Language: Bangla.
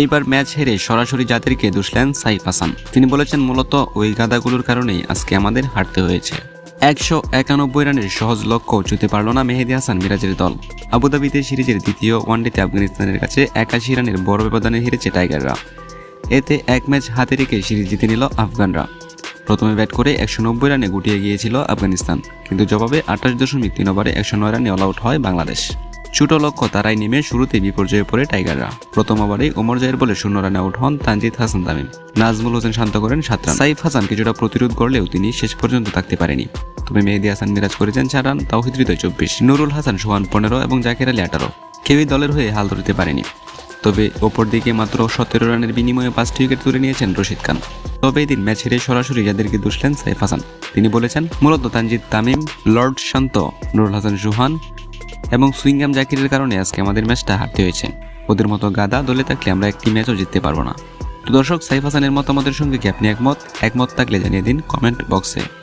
এইবার ম্যাচ হেরে সরাসরি জাতিরকে দুষলেন সাইফ হাসান। তিনি বলেছেন, মূলত ওই গাদাগুলোর কারণেই আজকে আমাদের হারতে হয়েছে। একশো একানব্বই রানের সহজ লক্ষ্য ছুঁতে পারল না মেহেদি হাসান মিরাজের দল। আবুধাবিতে সিরিজের দ্বিতীয় ওয়ানডেতে আফগানিস্তানের কাছে একাশি রানের বড় ব্যবধানে হেরেছে টাইগাররা। এতে এক ম্যাচ হাতে রেখে সিরিজ জিতে নিল আফগানরা। প্রথমে ব্যাট করে একশো নব্বই রানে গুটিয়ে গিয়েছিল আফগানিস্তান, কিন্তু জবাবে আঠাশ দশমিক তিন ওভারে একশো নয় রানে অল আউট হয় বাংলাদেশ। ছোট লক্ষ্য তারাই নেমে শুরুতে বিপর্যয়ে পড়ে টাইগাররা। প্রথম ওভারে ওমর জায়ের বলে শূন্য রানে আউট হন তানজিদ হাসান তামিম। নাজমুল হোসেন শান্ত করেন সাত রান। সাইফ হাসান কিছুটা প্রতিরোধ করলেও তিনি শেষ পর্যন্ত থাকতে পারেনি। তবে মেহেদি হাসান মিরাজ করেছেন চার রান, তাওহিদ হৃদয় চব্বিশ। নুরুল হাসান সোহান পনেরো এবং জাকির আলী আঠারো। কেউই দলের হয়ে হাল ধরতে পারেনি। তবে অপরদিকে মাত্র সতেরো রানের বিনিময়ে পাঁচটি উইকেট তুলে নিয়েছেন রশিদ খান। তবে এদিন ম্যাচ হেরে সরাসরি যাদেরকে দুষলেন সাইফ হাসান। তিনি বলেছেন, মূলত তানজিদ তামিম, লর্ড শান্ত, নুরুল হাসান সুহান এবং সুইংগাম জাকিরের কারণে আজকে আমাদের ম্যাচটা হারতে হয়েছে। ওদের মতো গাদা দলে থাকলে আমরা একটি ম্যাচও জিততে পারব না। তো দর্শক, সাইফ হাসানের মতামতের সঙ্গে কি আপনি একমত? একমত থাকলে জানিয়ে দিন কমেন্ট বক্সে।